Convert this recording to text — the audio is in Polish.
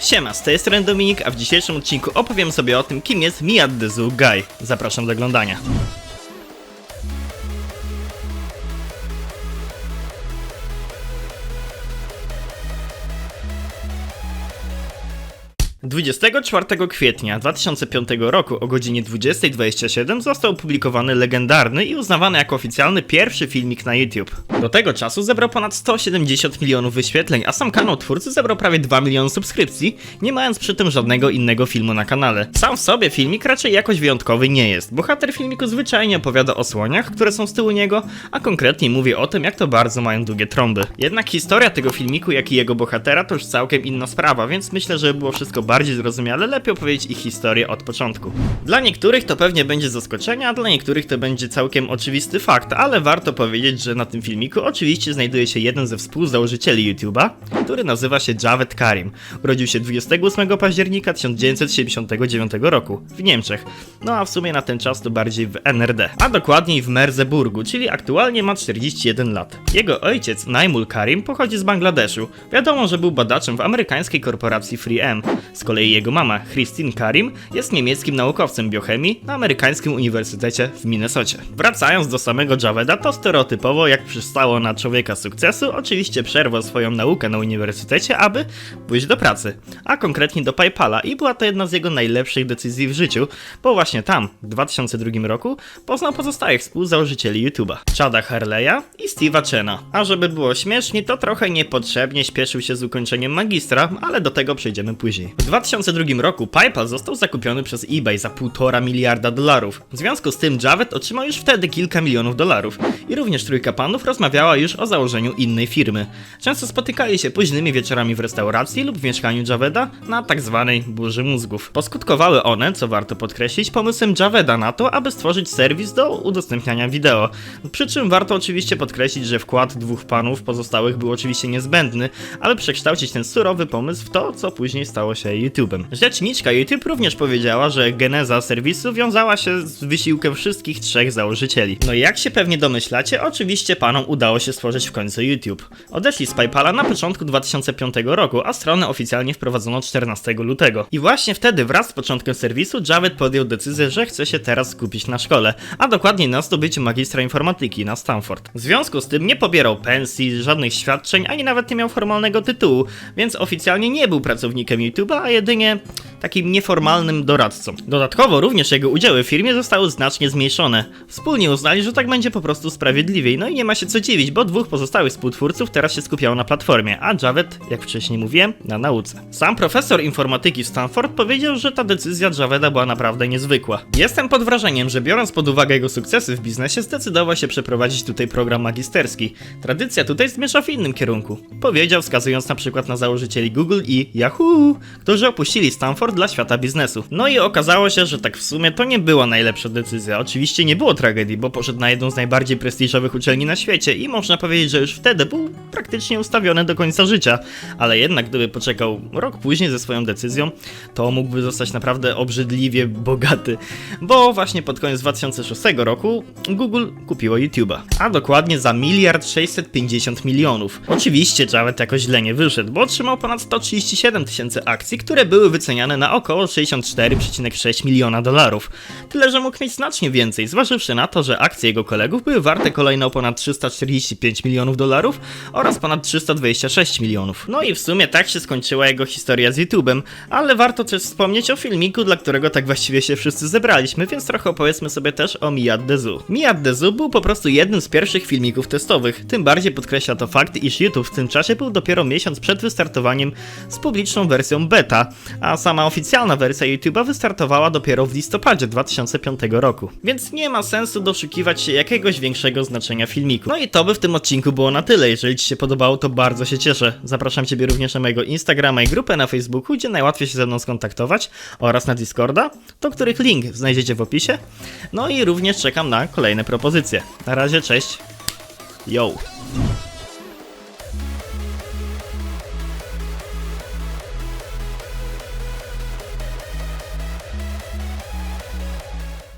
Siema, z tej strony Dominik, a w dzisiejszym odcinku opowiem sobie o tym, kim jest Miyad Guy. Zapraszam do oglądania. 24 kwietnia 2005 roku o godzinie 20.27 został opublikowany legendarny i uznawany jako oficjalny pierwszy filmik na YouTube. Do tego czasu zebrał ponad 170 milionów wyświetleń, a sam kanał twórcy zebrał prawie 2 miliony subskrypcji, nie mając przy tym żadnego innego filmu na kanale. Sam w sobie filmik raczej jakoś wyjątkowy nie jest. Bohater filmiku zwyczajnie opowiada o słoniach, które są z tyłu niego, a konkretniej mówi o tym, jak to bardzo mają długie trąby. Jednak historia tego filmiku, jak i jego bohatera to już całkiem inna sprawa, więc myślę, że było wszystko bardziej zrozumiale, lepiej opowiedzieć ich historię od początku. Dla niektórych to pewnie będzie zaskoczenie, a dla niektórych to będzie całkiem oczywisty fakt, ale warto powiedzieć, że na tym filmiku oczywiście znajduje się jeden ze współzałożycieli YouTube'a, który nazywa się Javed Karim. Urodził się 28 października 1979 roku w Niemczech, no a w sumie na ten czas to bardziej w NRD, a dokładniej w Merseburgu, czyli aktualnie ma 41 lat. Jego ojciec, Naimul Karim, pochodzi z Bangladeszu. Wiadomo, że był badaczem w amerykańskiej korporacji 3M. Z kolei jego mama, Christine Karim, jest niemieckim naukowcem biochemii na amerykańskim uniwersytecie w Minnesocie. Wracając do samego Javeda, to stereotypowo, jak przystało na człowieka sukcesu, oczywiście przerwał swoją naukę na uniwersytecie, aby pójść do pracy, a konkretnie do PayPala i była to jedna z jego najlepszych decyzji w życiu, bo właśnie tam, w 2002 roku, poznał pozostałych współzałożycieli YouTube'a, Chada Harleya i Steve'a Chena. A żeby było śmiesznie, to trochę niepotrzebnie śpieszył się z ukończeniem magistra, ale do tego przejdziemy później. W 2002 roku PayPal został zakupiony przez eBay za 1,5 miliarda dolarów. W związku z tym Javed otrzymał już wtedy kilka milionów dolarów i również trójka panów rozmawiała już o założeniu innej firmy. Często spotykali się późnymi wieczorami w restauracji lub w mieszkaniu Javeda na tak zwanej burzy mózgów. Poskutkowały one, co warto podkreślić, pomysłem Javeda na to, aby stworzyć serwis do udostępniania wideo. Przy czym warto oczywiście podkreślić, że wkład dwóch panów pozostałych był oczywiście niezbędny, aby przekształcić ten surowy pomysł w to, co później stało się YouTube'em. Rzeczniczka YouTube również powiedziała, że geneza serwisu wiązała się z wysiłkiem wszystkich trzech założycieli. No i jak się pewnie domyślacie, oczywiście panom udało się stworzyć w końcu YouTube. Odeszli z PayPala na początku 2005 roku, a stronę oficjalnie wprowadzono 14 lutego. I właśnie wtedy wraz z początkiem serwisu Javed podjął decyzję, że chce się teraz skupić na szkole, a dokładniej na zdobyciu magistra informatyki na Stanford. W związku z tym nie pobierał pensji, żadnych świadczeń, ani nawet nie miał formalnego tytułu, więc oficjalnie nie był pracownikiem YouTube'a, a jedynie takim nieformalnym doradcą. Dodatkowo również jego udziały w firmie zostały znacznie zmniejszone. Wspólnie uznali, że tak będzie po prostu sprawiedliwiej, no i nie ma się co dziwić, bo dwóch pozostałych współtwórców teraz się skupiało na platformie, a Javed, jak wcześniej mówiłem, na nauce. Sam profesor informatyki Stanford powiedział, że ta decyzja Javeda była naprawdę niezwykła. Jestem pod wrażeniem, że biorąc pod uwagę jego sukcesy w biznesie, zdecydował się przeprowadzić tutaj program magisterski. Tradycja tutaj zmierza w innym kierunku. Powiedział, wskazując na przykład na założycieli Google i Yahoo, którzy opuścili Stanford dla świata biznesu. No i okazało się, że tak w sumie to nie była najlepsza decyzja. Oczywiście nie było tragedii, bo poszedł na jedną z najbardziej prestiżowych uczelni na świecie i można powiedzieć, że już wtedy był praktycznie ustawiony do końca życia. Ale jednak gdyby poczekał rok później ze swoją decyzją, to mógłby zostać naprawdę obrzydliwie bogaty. Bo właśnie pod koniec 2006 roku Google kupiło YouTube'a. A dokładnie za miliard 650 milionów. Oczywiście Javed jakoś źle nie wyszedł, bo otrzymał ponad 137 tysięcy akcji, które były wyceniane na około 64,6 miliona dolarów. Tyle, że mógł mieć znacznie więcej, zważywszy na to, że akcje jego kolegów były warte kolejno ponad 345 milionów dolarów oraz ponad 326 milionów. No i w sumie tak się skończyła jego historia z YouTube'em, ale warto też wspomnieć o filmiku, dla którego tak właściwie się wszyscy zebraliśmy, więc trochę opowiedzmy sobie też o Miyad Dezu. Miyad Dezu był po prostu jednym z pierwszych filmików testowych, tym bardziej podkreśla to fakt, iż YouTube w tym czasie był dopiero miesiąc przed wystartowaniem z publiczną wersją beta, a sama oficjalna wersja YouTube'a wystartowała dopiero w listopadzie 2005 roku. Więc nie ma sensu doszukiwać się jakiegoś większego znaczenia filmiku. No i to by w tym odcinku było na tyle. Jeżeli Ci się podobało, to bardzo się cieszę. Zapraszam Ciebie również na mojego Instagrama i grupę na Facebooku, gdzie najłatwiej się ze mną skontaktować oraz na Discorda, do których link znajdziecie w opisie. No i również czekam na kolejne propozycje. Na razie, cześć. Yo!